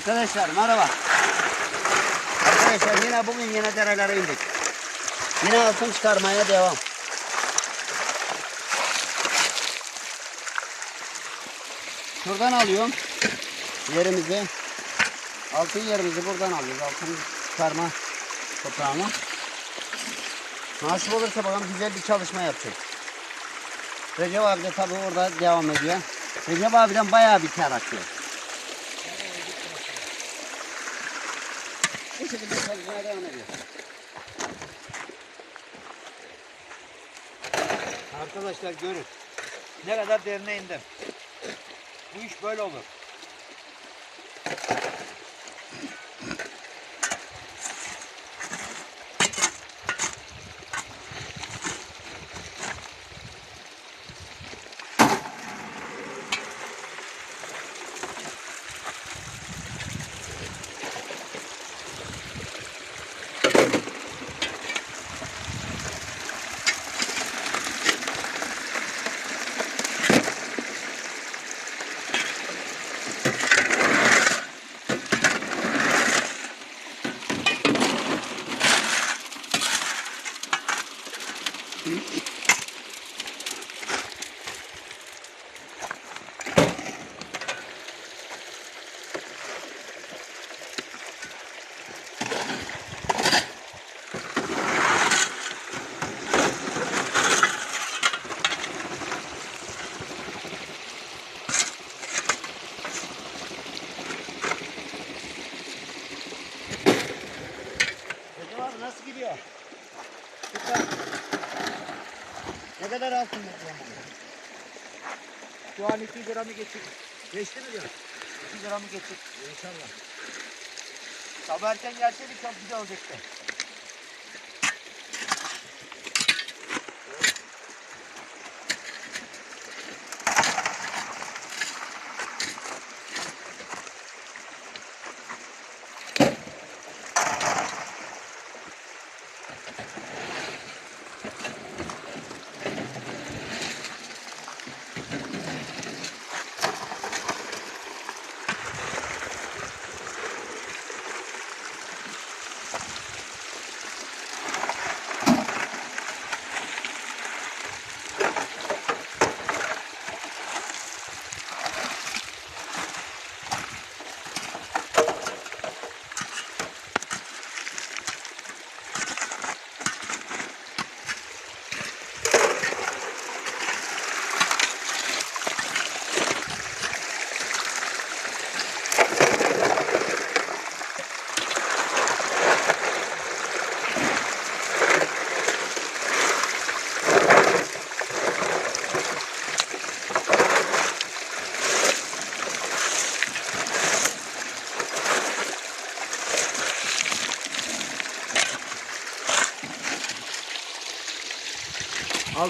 Arkadaşlar merhaba. Arkadaşlar yine bugün yine derelere indik. Yine altın çıkarmaya devam. Şuradan alıyorum yerimizi. Altın yerimizi buradan alıyoruz. Altın çıkarma toprağını. Nasip olursa bakalım güzel bir çalışma yapacak. Recep abi de tabii orada devam ediyor. Recep abiden bayağı bir atıyor. Arkadaşlar görün. Ne kadar derine indim. Bu iş böyle olur. Recep abi nasıl gidiyor? Süper. Ne kadar altın bugün? Şu an 2 gramı geçtik. Geçti mi diyor? 2 gramı geçtik. İnşallah. Sabah erken gelseydik çok güzel olacaktı.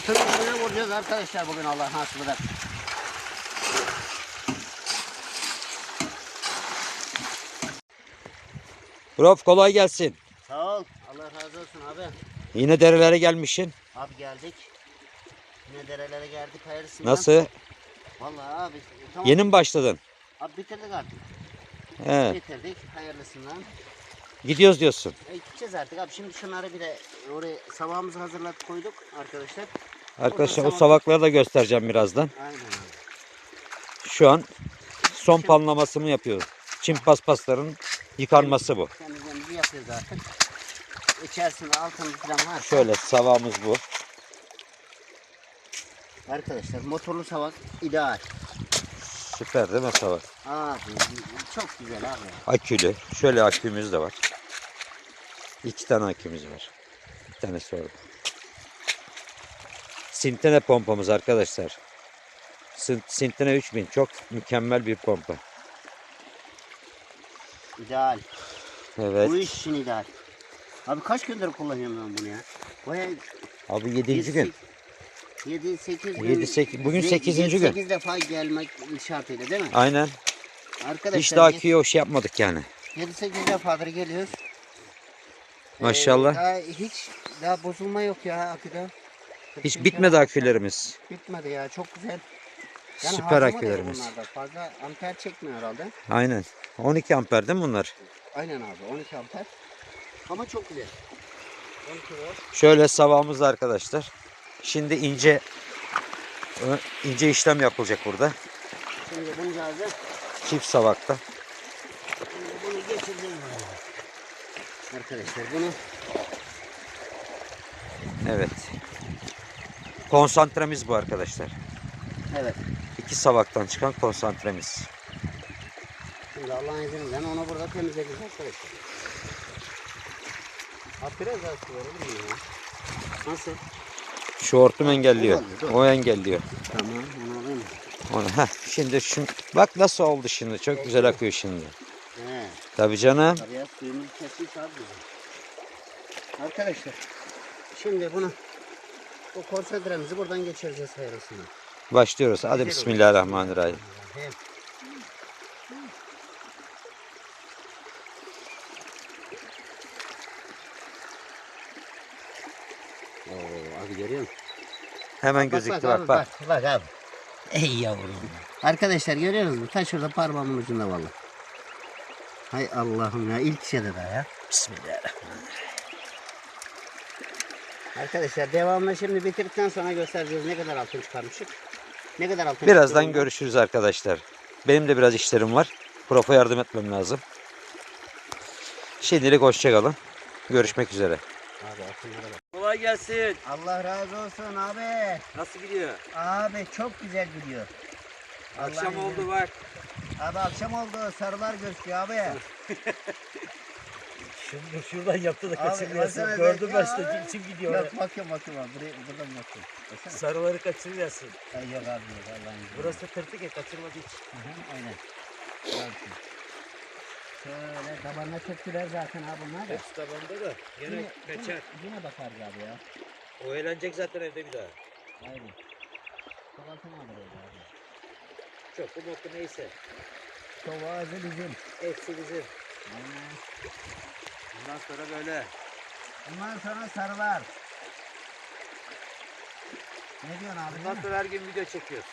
Altını buraya vuracağız arkadaşlar bugün Allah nasip eder. Prof kolay gelsin. Sağ ol. Allah razı olsun abi. Yine derelere gelmişsin. Abi geldik. Yine derelere geldik hayırlısı. Nasıl? Vallahi abi. Tamam. Yeni mi başladın? Abi bitirdik artık. He, Bitirdik hayırlısından. Gidiyoruz diyorsun. E, gideceğiz artık abi. Şimdi şunları bir de oraya sabahımızı hazırladık koyduk arkadaşlar. Arkadaşlar o savakları da göstereceğim birazdan. Aynen abi. Şu an son panlamasını yapıyoruz. Çim paspasların yıkanması bu. Temizliğimizi yapıyoruz artık. İçerisinde altın falan var. Şöyle savağımız bu. Arkadaşlar motorlu savak ideal. Süper değil mi savak? Abi çok güzel abi. Akülü. Şöyle akümüz de var. İki tane akümüz var. Bir tanesi orada. Sintene pompamız arkadaşlar. Sin- Sintene 3000 çok mükemmel bir pompa. İdeal. Evet. Bu iş için ideal. Abi kaç gündür kullanıyorum ben bunu ya? Bayağı Abi 7. gün. 7 8 Yedi, sekiz- bugün sekizinci gün. 8 defa gelmek şartıyla değil mi? Aynen. Arkadaşlar Hiç daha aküye o şey yapmadık yani. 7 8 defadır geliyoruz. Maşallah. Ee, daha hiç daha bozulma yok ya aküde. Hiç bitmedi akülerimiz. Bitmedi ya çok güzel. Yani Süper akülerimiz. Fazla amper çekmiyor herhalde. Aynen. 12 amper değil mi bunlar? Aynen abi 12 amper. Ama çok güzel. 12 volt. Şöyle savamız arkadaşlar. Şimdi ince ö- ince işlem yapılacak burada. Şimdi bunu cihazı Çift savakta. şimdi bunu geçireceğiz böyle. Arkadaşlar bunu Evet. Konsantremiz bu arkadaşlar. evet. İki savaktan çıkan konsantremiz. Şimdi Allah'ın izniyle onu burada temizleyeceğiz arkadaşlar. Abi biraz daha su verelim ya? Nasıl? Şu hortum engelliyor. O engelliyor. Tamam onu alayım? Onu, heh, şimdi şu, bak nasıl oldu şimdi. Çok güzel akıyor şimdi. Tabii canım. Tabii ya suyumuz kesin abi. Arkadaşlar şimdi bunu bu konsantremizi buradan geçireceğiz hayırlısıyla. Başlıyoruz. Hadi Bismillahirrahmanirrahim. Oo, abi görüyor musun? Hemen gözüktü bak abi, bak. Bak, bak abi. Ey yavrum. Arkadaşlar görüyorsunuz mu? Ta şurada parmağımın ucunda vallahi. Hay Allah'ım ya ilk şeyde daha ya. Bismillahirrahmanirrahim. Arkadaşlar devamını şimdi bitirdikten sonra göstereceğiz ne kadar altın çıkarmışık. Ne kadar altın Birazdan çıktığını. görüşürüz arkadaşlar. Benim de biraz işlerim var. Prof'a yardım etmem lazım. Şimdilik hoşçakalın. Görüşmek üzere. Abi altınlara bak. Kolay gelsin. Allah razı olsun abi. Nasıl gidiyor? Abi çok güzel gidiyor. Akşam Allah'ın oldu bak. Abi akşam oldu sarılar gözüküyor abi. Şimdi şuradan yaptı da Abi, kaçırmayasın. baksana Gördüm ben zevk işte kim gidiyor. Yok bakıyorum bakıyorum abi. Buraya, buradan bakıyorum. Baksana. Sarıları kaçırmayasın. Ay, yok abi yok Allah'ın izniyle. Burası tırtık ya kaçırmak hiç. Hı hı, aynen. Gördüm. Şöyle tabanına çöktüler zaten abi bunlar da. Hepsi tabanda da gene kaçar. yine, bakarız abi ya. O eğlenecek zaten evde bir daha. Aynen. Altın alır orada abi. Çok bu mutlu neyse. Kovazı bizim. Hepsi bizim. Aynen. Bundan sonra böyle. Ondan sonra sarılar. Ne diyorsun abi? Bundan sonra her gün video çekiyoruz.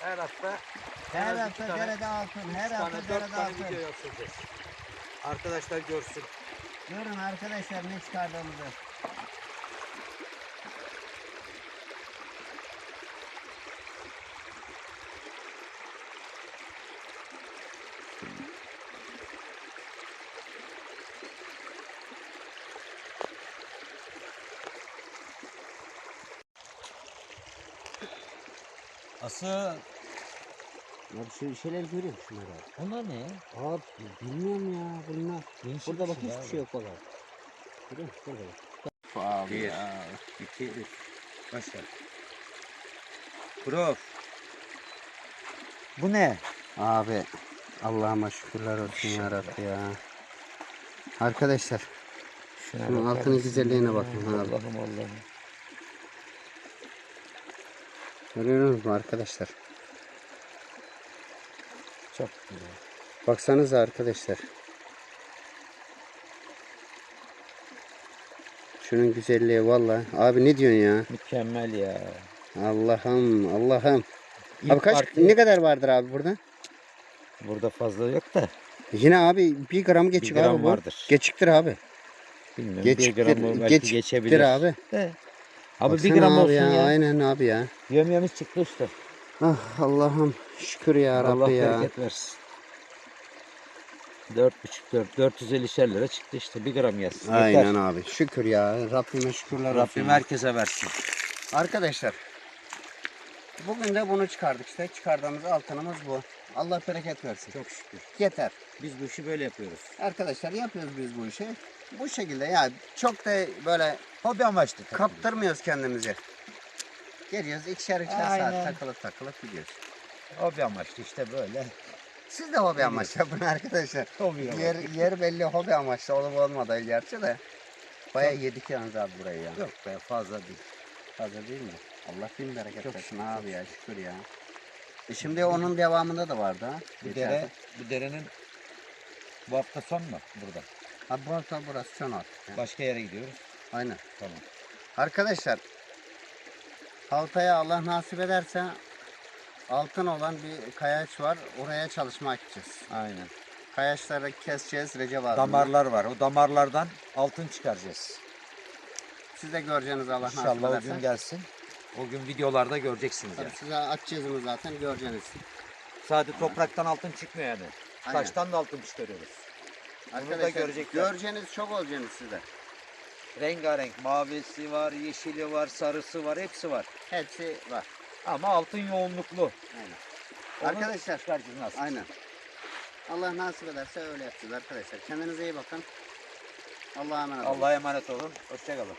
Her hafta Her hafta derede altın. Her hafta derede altın. video yapacağız. Arkadaşlar görsün. Görün arkadaşlar ne çıkardığımızı. Asıl Ya bir şey, şeyler görüyorum şunları onlar ne ya? Abi bilmiyorum ya bunlar. Değişik Burada bak bir şey hiçbir abi. şey yok valla. Görüyor musun? Burada bak. Abi Bir, ya. 2, 3. Başla. Prof. Bu ne? Abi Allah'ıma şükürler olsun ya Rabbi ya. Arkadaşlar şunun altının güzelliğine bakın abi. Allah'ım Allah'ım. Görüyor musunuz arkadaşlar? Çok güzel. Baksanıza arkadaşlar. Şunun güzelliği valla. Abi ne diyorsun ya? Mükemmel ya. Allah'ım Allah'ım. İlk Abi kaç parti- ne kadar vardır abi burada? Burada fazla yok da. Yine abi bir gram geçik Bir gram abi bu. vardır. Geçiktir abi. Bilmiyorum. Geçiktir, bir belki geçiktir geçebilir. abi. De. Abi Baksana bir gram abi olsun ya. ya. Aynen abi ya. Yömyemiz çıktı işte. Ah Allah'ım şükür ya Allah Rabbi ya. bereket versin. 4,5 4 450 lira çıktı işte. Bir gram yazsın. Aynen abi. Şükür ya. Rabbime şükürler olsun. Rabbim ya. herkese versin. Arkadaşlar bugün de bunu çıkardık işte. Çıkardığımız altınımız bu. Allah bereket versin. Çok şükür. Yeter. Biz bu işi böyle yapıyoruz. Arkadaşlar yapıyoruz biz bu işi. Bu şekilde ya çok da böyle Hobi amaçlı. kaptırmıyoruz kendimizi. Geliyoruz ikişer ikişer saat takılıp takılıp gidiyoruz. Hobi amaçlı işte böyle. Siz de hobi amaçlı yapın arkadaşlar. Hobi Yer, yer belli hobi amaçlı olup olmadığı gerçi de. Baya yedik yalnız abi burayı ya. Yok be fazla değil. Fazla değil mi? Allah bin bereket Çok versin şükür, abi ya şükür ya. E şimdi onun devamında da vardı ha. Bu Geçen dere, hafta. bu derenin bu hafta son mu burada? Ha burası, burası son artık ya. Başka yere gidiyoruz. Aynen. Tamam. Arkadaşlar Haftaya Allah nasip ederse altın olan bir kayaç var. Oraya çalışma gideceğiz. Aynen. Kayaçları keseceğiz Recep abi. Damarlar var. O damarlardan altın çıkaracağız. Siz de göreceğiniz Allah nasip İnşallah o ederse. gün gelsin. O gün videolarda göreceksiniz Tabii yani. size açacağız onu zaten göreceksiniz. Sadece topraktan altın çıkmıyor yani. Aynen. Taştan da altın çıkarıyoruz. Bunu da Arkadaşlar görecekler. göreceğiniz çok olacaksınız size. Rengarenk mavisi var, yeşili var, sarısı var, hepsi var. Hepsi var. Ama altın yoğunluklu. Aynen. Onu Arkadaşlar çıkaracağız nasıl? aynen. Allah nasip ederse öyle yapacağız arkadaşlar. Kendinize iyi bakın. Allah'a emanet olun. Allah'a emanet olun. Hoşçakalın.